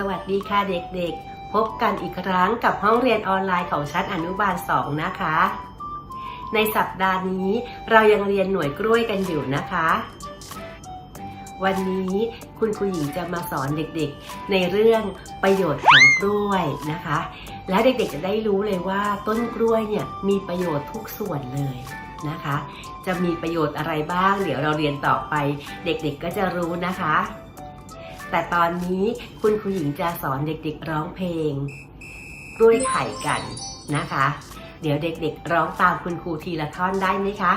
สวัสดีค่ะเด็กๆ พบกันอีกครั้งกับห้องเรียนออนไลน์ของชั้นอนุบาล 2 นะคะ ในสัปดาห์นี้เรายังเรียนหน่วยกล้วยกันอยู่นะคะ วันนี้คุณครูหญิงจะมาสอนเด็กๆ ในเรื่องประโยชน์ของกล้วยนะคะ และเด็กๆจะได้รู้เลยว่าต้นกล้วยเนี่ยมีประโยชน์ทุกส่วนเลยนะคะ จะมีประโยชน์อะไรบ้าง เดี๋ยวเราเรียนต่อไป เด็กๆก็จะรู้นะคะ แต่ตอนนี้คุณครูหญิงจะสอนเด็กๆร้องเพลงกล้วยไข่กันนะคะ เดี๋ยวเด็กๆร้องตามคุณครูทีละท่อนได้ไหมคะ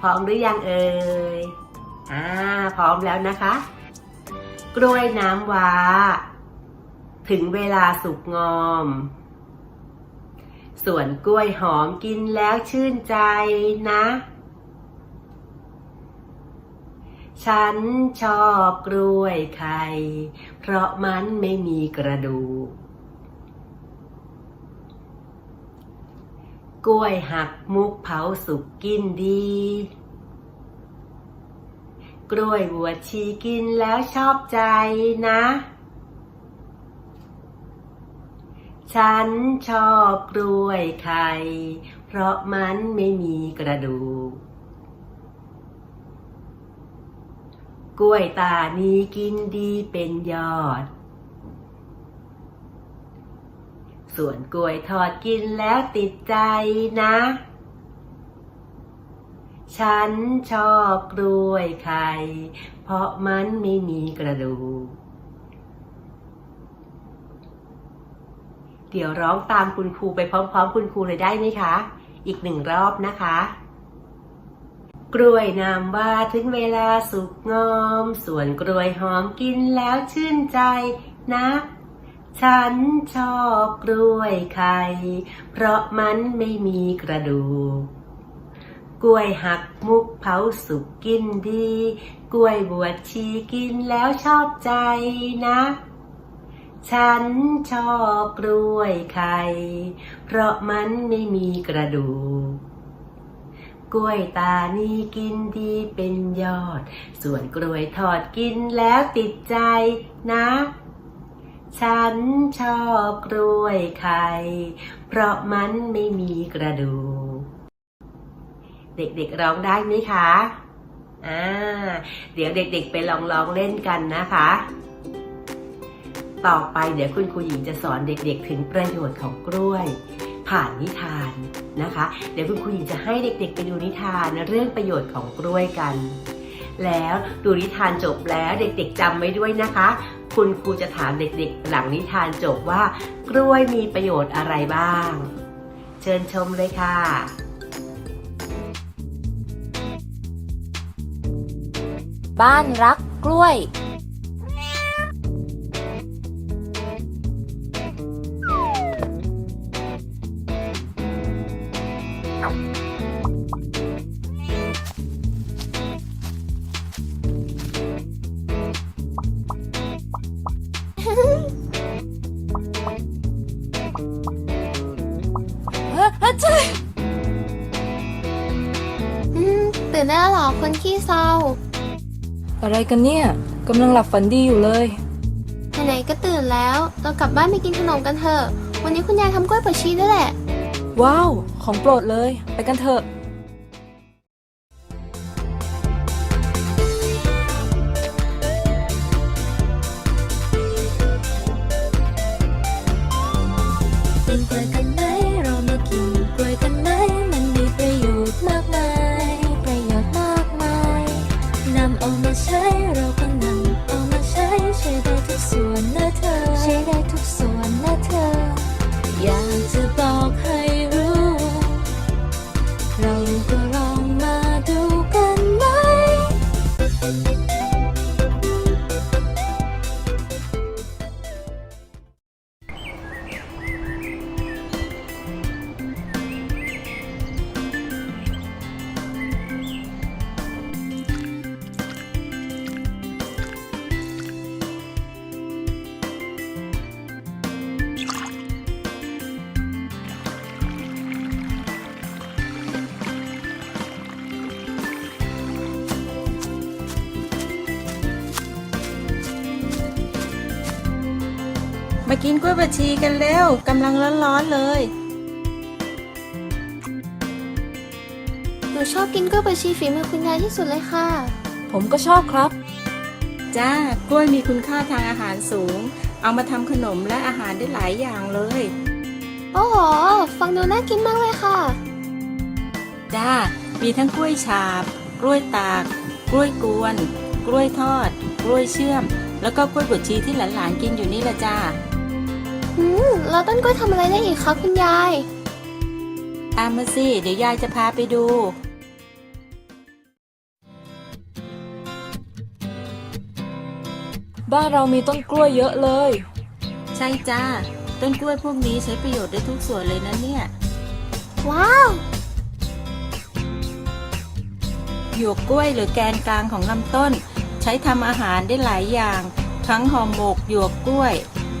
พร้อมหรือยังเอ่ยอ่าพร้อมแล้วนะคะ กล้วยน้ำว้า ถึงเวลาสุกงอม ส่วนกล้วยหอมกินแล้วชื่นใจนะ ฉันชอบกล้วยไข่ เพราะมันไม่มีกระดูก กล้วยหักมุกเผาสุกกินดี กล้วยบัวชีกินแล้วชอบใจนะ ฉันชอบกล้วยไข่ เพราะมันไม่มีกระดูก กล้วยตานี้กินดีเป็นยอด ส่วนกล้วยทอดกินแล้วติดใจนะ ฉันชอบกล้วยไข่เพราะมันไม่มีกระดูก เดี๋ยวร้องตามคุณครูไปพร้อมๆ คุณครูเลยได้ไหมคะ อีกหนึ่งรอบนะคะ กล้วยน้ำว่าถึงเวลาสุกงอม ส่วนกล้วยหอมกินแล้วชื่นใจนะ ฉันชอบกล้วยไข่เพราะมันไม่มีกระดูกกล้วยหักมุกเผาสุกกินดี กล้วยบวชชีกินแล้วชอบใจนะ ฉันชอบกล้วยไข่เพราะมันไม่มีกระดูก กล้วยตานี่กินดีเป็นยอด ส่วนกล้วยทอดกินแล้วติดใจนะ ฉันชอบกล้วยไข่ เพราะมันไม่มีกระดูก เด็กๆร้องได้ไหมคะ อ่า เดี๋ยวเด็กๆไปลองร้องเล่นกันนะคะ ต่อไปเดี๋ยวคุณครูหญิงจะสอนเด็กๆถึงประโยชน์ของกล้วย ผ่านนิทานนะคะ เดี๋ยวคุณครูหญิงจะให้เด็กๆ ไปดูนิทานเรื่องประโยชน์ของกล้วยกัน แล้วดูนิทานจบแล้วเด็กๆจำไว้ด้วยนะคะ คุณครูจะถามเด็กๆ หลังนิทานจบว่ากล้วยมีประโยชน์อะไรบ้าง เชิญชมเลยค่ะบ้านรักกล้วย นได้แล้วเหรอคนขี้เศร้า อะไรกันเนี่ยกำลังหลับฝันดีอยู่เลย ไหนๆก็ตื่นแล้ว เรากลับบ้านไปกินขนมกันเถอะ วันนี้คุณยายทำกล้วยบวชชีด้วยแหละ ว้าว ของโปรดเลย ไปกันเถอะกิน กินกล้วยบวชชีกันเร็วกำลังร้อนๆเลยหนูชอบกินกล้วยบวชชีฝีมือคุณยายที่สุดเลยค่ะ ผมก็ชอบครับ จ้ากล้วยมีคุณค่าทางอาหารสูง เอามาทำขนมและอาหารได้หลายอย่างเลย โอ้โห ฟังดูน่ากินมากเลยค่ะ จ้า มีทั้งกล้วยฉาบ กล้วยตาก กล้วยกวน กล้วยทอด กล้วยเชื่อม แล้วก็กล้วยบวชชีที่หลานๆกินอยู่นี่ละจ้า อืมแล้วต้นกล้วยทำอะไรได้อีกคะคุณยาย ตามมาสิ เดี๋ยวยายจะพาไปดู บ้านเรามีต้นกล้วยเยอะเลย ใช่จ้า ต้นกล้วยพวกนี้ใช้ประโยชน์ได้ทุกส่วนเลยนะเนี่ย ว้าว หยวกกล้วยหรือแกนกลางของลำต้น ใช้ทำอาหารได้หลายอย่าง ทั้งห่อหมกหยวกกล้วย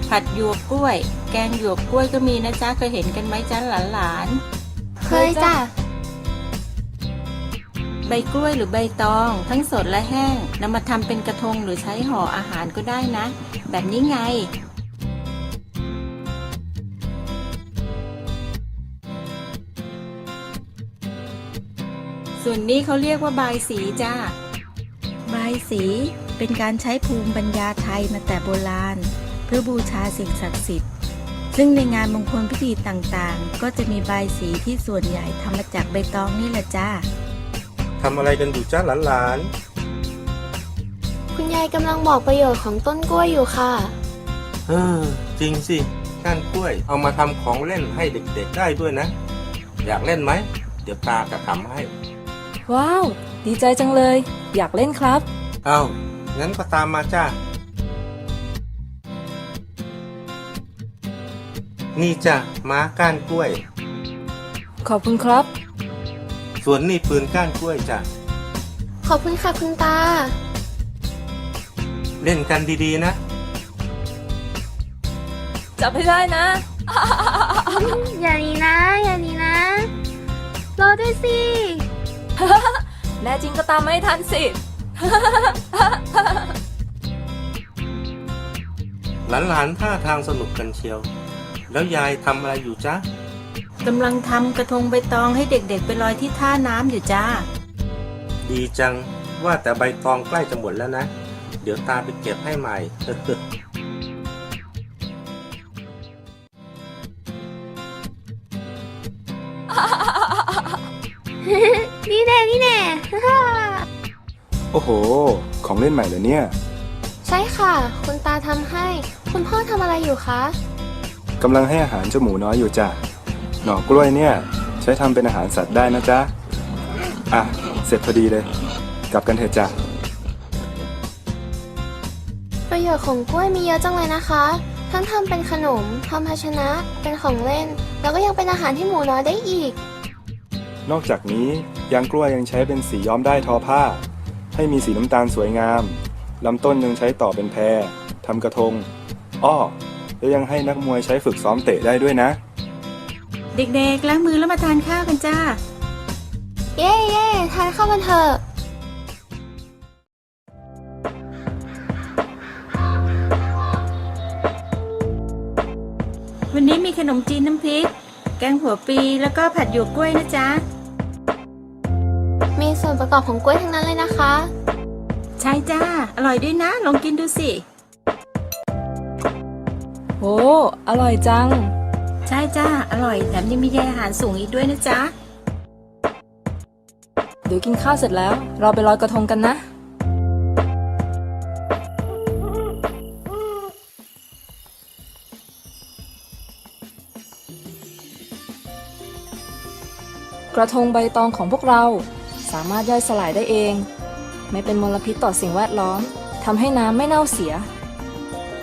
ผัดหยวกกล้วย แกงหยวกกล้วยก็มีนะจ๊ะเคยเห็นกันไหมจ๊ะหลานๆ เคยจ้ะ ใบกล้วยหรือใบตอง ทั้งสดและแห้งนำมาทำเป็นกระทงหรือใช้ห่ออาหารก็ได้นะ แบบนี้ไง ส่วนนี้เขาเรียกว่าบายสีจ้าบายสีเป็นการใช้ภูมิปัญญาไทยมาแต่โบราณเพื่อบูชาสิ่งศักดิ์สิทธิ์ ซึ่งในงานมงคลพิธีต่างๆ ก็จะมีบายสีที่ส่วนใหญ่ทำมาจากใบตองนี่แหละจ้าทำอะไรกันอยู่จ้าหลานคุณยายกำลังบอกประโยชน์ของต้นกล้วยอยู่ค่ะๆเออ จริงสิก้านกล้วย เอามาทำของเล่นให้เด็กๆได้ด้วยนะ อยากเล่นไหม เดี๋ยวตากระทำให้ ว้าว ดีใจจังเลย อยากเล่นครับ เอางั้นก็ตามมาจ้า นี่จ้ะม้าก้านกล้วย ขอบคุณครับ ส่วนนี่ปืนก้านกล้วยจ้ะ ขอบคุณค่ะคุณตา เล่นกันดีๆนะ จับให้ได้นะ อย่านี้นะ อย่านี้นะ รอด้วยสิ แน่จริงก็ตามไม่ทันสิ หลานๆท่าทางสนุกกันเชียว แล้วยายทำอะไรอยู่จ๊ะ กำลังทำกระทงใบตองให้เด็กๆไปลอยที่ท่าน้ำอยู่จ้า ดีจังว่าแต่ใบตองใกล้จะหมดแล้วนะ เดี๋ยวตาไปเก็บให้ใหม่ นี่แน่นี่แน่ โอ้โห ของเล่นใหม่เหรอเนี่ย ใช่ค่ะ คุณตาทำให้ คุณพ่อทำอะไรอยู่คะ กำลังให้อาหารเจ้าหมูน้อยอยู่จ้ะ หน่อกล้วยเนี่ย ใช้ทำเป็นอาหารสัตว์ได้นะจ๊ะ อะ เสร็จพอดีเลย กลับกันเถอะจ้ะ ประโยชน์ของกล้วยมีเยอะจังเลยนะคะ ทั้งทำเป็นขนมทำภาชนะ เป็นของเล่น แล้วก็ยังเป็นอาหารที่หมูน้อยได้อีก นอกจากนี้ยางกล้วยยังใช้เป็นสีย้อมได้ทอผ้า ให้มีสีน้ำตาลสวยงามลำต้นยังใช้ต่อเป็นแพรทำกระทง อ้อ แล้วยังให้นักมวยใช้ฝึกซ้อมเตะได้ด้วยนะ เด็กๆล้างมือแล้วมาทานข้าวกันจ้า เย้เย้ทานข้าวกันเถอะ วันนี้มีขนมจีนน้ำพริก แกงหัวปีแล้วก็ผัดหยวกกล้วยนะจ๊ะ มีส่วนประกอบของกล้วยทั้งนั้นเลยนะคะ ใช่จ้า อร่อยด้วยนะ ลองกินดูสิ โหอร่อยจัง ใช่จ้า อร่อย แถมยังมีใยอาหารสูงอีกด้วยนะจ๊ะ เดี๋ยวกินข้าวเสร็จแล้ว เราไปลอยกระทงกันนะ กระทงใบตองของพวกเรา สามารถย่อยสลายได้เอง ไม่เป็นมลพิษต่อสิ่งแวดล้อมทำให้น้ำไม่เน่าเสีย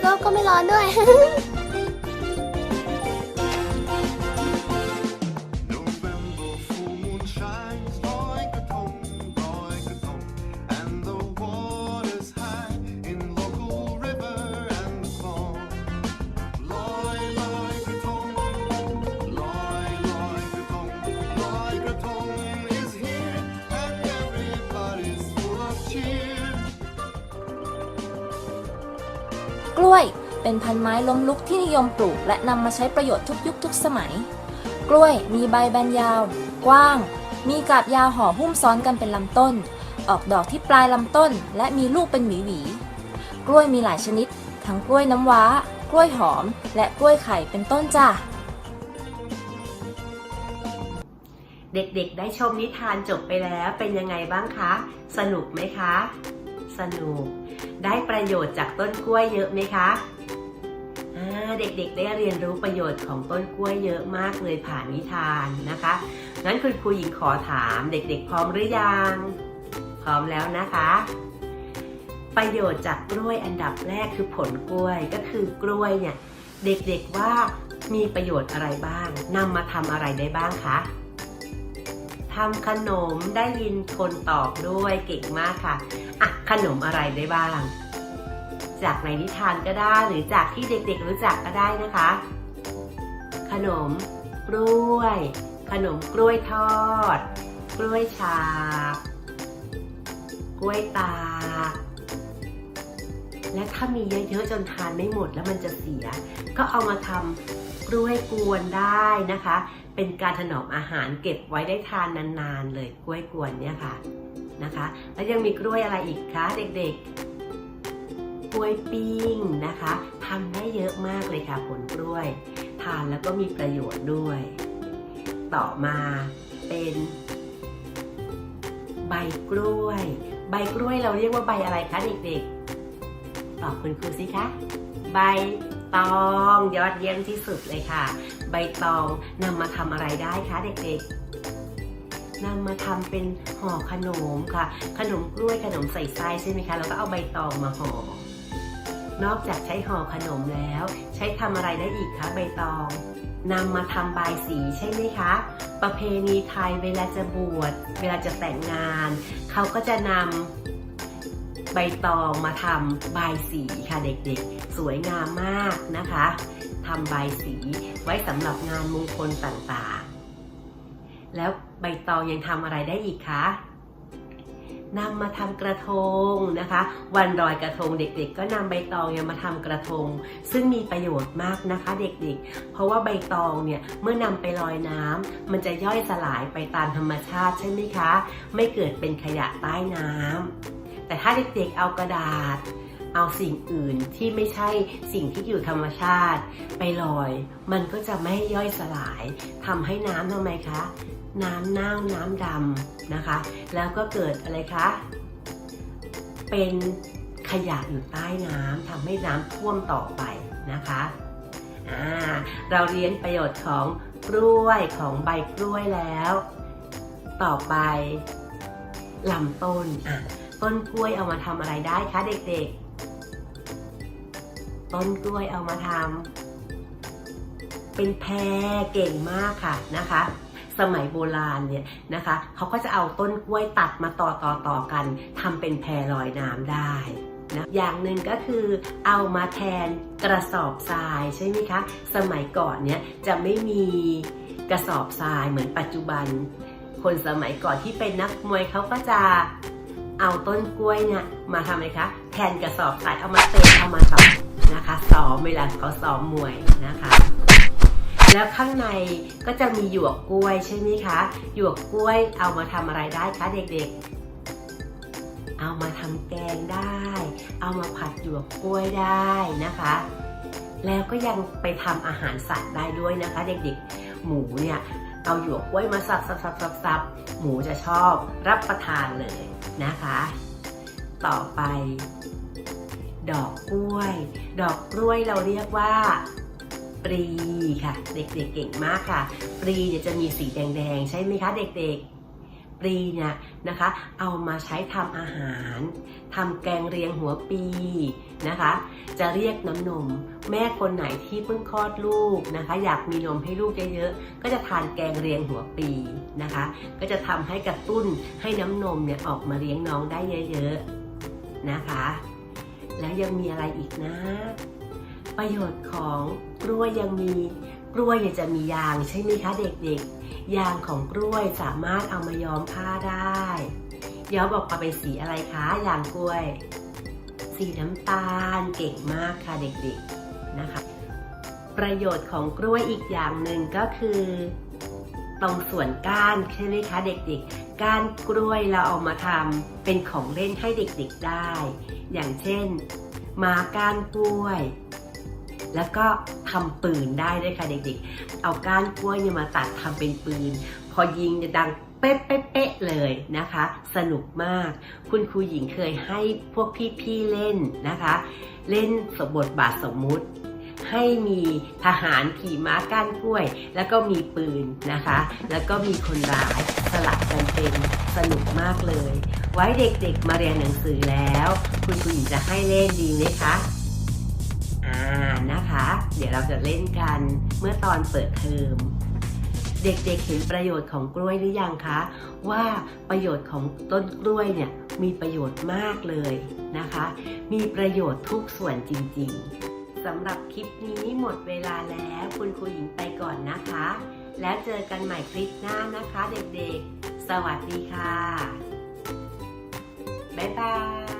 โลกก็ไม่ร้อนด้วย เป็นพันไม้ล้มลุกที่นิยมปลูก และนำมาใช้ประโยชน์ทุกยุคทุกสมัย กล้วยมีใบแบนยาว กว้าง มีกาบยาวห่อหุ้มซ้อนกันเป็นลำต้น ออกดอกที่ปลายลำต้น และมีลูกเป็นหวีหวี กล้วยมีหลายชนิด ทั้งกล้วยน้ำว้า กล้วยหอม และกล้วยไข่เป็นต้นจ้ะเด็กๆ ได้ชมนิทานจบไปแล้วเป็นยังไงบ้างคะ สนุกไหมคะ สนุก ได้ประโยชน์จากต้นกล้วยเยอะไหมคะ เด็กๆ ได้เรียนรู้ประโยชน์ของต้นกล้วยเยอะมากเลยผ่านนิทานนะคะ งั้นคุณครูหญิงขอถามเด็กๆ พร้อมหรือยัง พร้อมแล้วนะคะ ประโยชน์จากกล้วยอันดับแรกคือผลกล้วยก็คือกล้วยเนี่ยเด็กๆว่ามีประโยชน์อะไรบ้างนำมาทำอะไรได้บ้างคะทำขนมได้ยินคนตอบด้วยเก่งมากค่ะอะขนมอะไรได้บ้าง จากในนิทานก็ได้หรือจากที่เด็กๆรู้จักก็ได้นะคะ ขนมกล้วย ขนมกล้วยทอด กล้วยฉาบกล้วยตา และถ้ามีเยอะๆจนทานไม่หมดแล้วมันจะเสีย ก็เอามาทำกล้วยกวนได้นะคะ เป็นการถนอมอาหารเก็บไว้ได้ทานนานๆเลยกล้วยกวนเนี่ยค่ะนะคะ แล้วยังมีกล้วยอะไรอีกคะเด็กๆ กล้วยปิ้งนะคะทำได้เยอะมากเลยค่ะผลกล้วย ทานแล้วก็มีประโยชน์ด้วย ต่อมาเป็นใบกล้วย ใบกล้วยเราเรียกว่าใบอะไรคะเด็กๆ ตอบคุณครูสิคะ ใบตองยอดเยี่ยมที่สุดเลยค่ะ ใบตองนำมาทำอะไรได้คะเด็กๆนำมาทำเป็นห่อขนมค่ะ ขนมกล้วยขนมใส่ไส้ใช่ไหมคะ แล้วก็เอาใบตองมาห่อ นอกจากใช้ห่อขนมแล้ว ใช้ทำอะไรได้อีกคะใบตองนำมาทำบายสีใช่ไหมคะ ประเพณีไทยเวลาจะบวชเวลาจะแต่งงาน เขาก็จะนำใบตองมาทำบายสีค่ะเด็กๆ สวยงามมากนะคะทำบายสีไว้สำหรับงานมงคลต่างๆ แล้วใบตองยังทำอะไรได้อีกคะ นำมาทำกระทงนะคะ วันลอยกระทงเด็กๆ ก็นำใบตองยังมาทำกระทง ซึ่งมีประโยชน์มากนะคะเด็กๆ เพราะว่าใบตองเนี่ยเมื่อนำไปลอยน้ำมันจะย่อยสลายไปตามธรรมชาติใช่ไหมคะ ไม่เกิดเป็นขยะใต้น้ำแต่ถ้าเด็กๆเอากระดาษเอาสิ่งอื่นที่ไม่ใช่สิ่งที่อยู่ธรรมชาติ ไปลอย มันก็จะไม่ย่อยสลายทำให้น้ำทำไมคะ น้ำเน่าน้ำดำนะคะ แล้วก็เกิดอะไรคะ เป็นขยะอยู่ใต้น้ำทำให้น้ำท่วมต่อไปนะคะเราเรียนประโยชน์ของกล้วยของใบกล้วยแล้ว ต่อไปลำต้นอะต้นกล้วยเอามาทำอะไรได้คะเด็กๆ ต้นกล้วยเอามาทำเป็นแพรเก่งมากค่ะนะคะ สมัยโบราณเนี่ยนะคะเขาก็จะเอาต้นกล้วยตัดมาต่อต่อต่อกันทำเป็นแพรลอยน้ำได้นะอย่างหนึ่งก็คือเอามาแทนกระสอบทรายใช่ไหมคะ สมัยก่อนเนี่ยจะไม่มีกระสอบทรายเหมือนปัจจุบัน คนสมัยก่อนที่เป็นนักมวยเขาก็จะเอาต้นกล้วยเนี่ยมาทำอะไรคะแทนกระสอบทรายเอามาเตะเอามาต่อนะคะซ้อมเวลาเขาซ้อมมวยนะคะ แล้วข้างในก็จะมีหยวกกล้วยใช่ไหมคะ หยวกกล้วยเอามาทำอะไรได้คะเด็กๆ เอามาทำแกงได้ เอามาผัดหยวกกล้วยได้นะคะ แล้วก็ยังไปทำอาหารสัตว์ได้ด้วยนะคะ เด็กๆ หมูเนี่ยเอาหยวกกล้วยมาสับสับสับสับสับหมูจะชอบรับประทานเลยนะคะ ต่อไป ดอกกล้วย ดอกกล้วยเราเรียกว่า ปรีค่ะ เด็กๆเก่งมากค่ะ ปรีเนี่ยจะมีสีแดงๆ ใช่ไหมคะเด็กๆ ปรีเนี่ยนะคะ เอามาใช้ทำอาหาร ทำแกงเรียงหัวปีนะคะ จะเรียกน้ำนม แม่คนไหนที่เพิ่งคลอดลูกนะคะ อยากมีนมให้ลูกเยอะๆ ก็จะทานแกงเรียงหัวปีนะคะ ก็จะทำให้กระตุ้นให้น้ำนมเนี่ยออกมาเลี้ยงน้องได้เยอะๆนะคะ แล้วยังมีอะไรอีกนะ ประโยชน์ของ กล้วยยังมีกล้วยเนี่ยจะมียางใช่ไหมคะเด็กๆ ยางของกล้วยสามารถเอามาย้อมผ้าได้ ย้อมออกมาเป็นสีอะไรคะยางกล้วย สีน้ำตาลเก่งมากค่ะเด็กๆนะคะ ประโยชน์ของกล้วยอีกอย่างหนึ่งก็คือ ตรงส่วนก้านใช่ไหมคะเด็กๆ ก้านกล้วยเราเอามาทำเป็นของเล่นให้เด็กๆได้ อย่างเช่น มาก้านกล้วย แล้วก็ทำปืนได้ด้วยค่ะเด็กๆ เอาก้านกล้วยเนี่ยมาตัดทำเป็นปืน พอยิงจะดังเป๊ะๆๆเลยนะคะ สนุกมาก คุณครูหญิงเคยให้พวกพี่ๆเล่นนะคะ เล่นสมบทบาทสมมุติ ให้มีทหารขี่ม้าก้านกล้วย แล้วก็มีปืนนะคะ แล้วก็มีคนร้ายสลับกันเป็นสนุกมากเลย ไว้เด็กๆมาเรียนหนังสือแล้ว คุณครูหญิงจะให้เล่นดีไหมคะ อ่านะคะ เดี๋ยวเราจะเล่นกันเมื่อตอนเปิดเทอมเด็กๆเห็นประโยชน์ของกล้วยหรือยังคะ ว่าประโยชน์ของต้นกล้วยเนี่ยมีประโยชน์มากเลยนะคะ มีประโยชน์ทุกส่วนจริงๆสำหรับคลิปนี้หมดเวลาแล้วคุณครูหญิงไปก่อนนะคะ แล้วเจอกันใหม่คลิปหน้านะคะเด็กๆ สวัสดีค่ะ บ๊ายบาย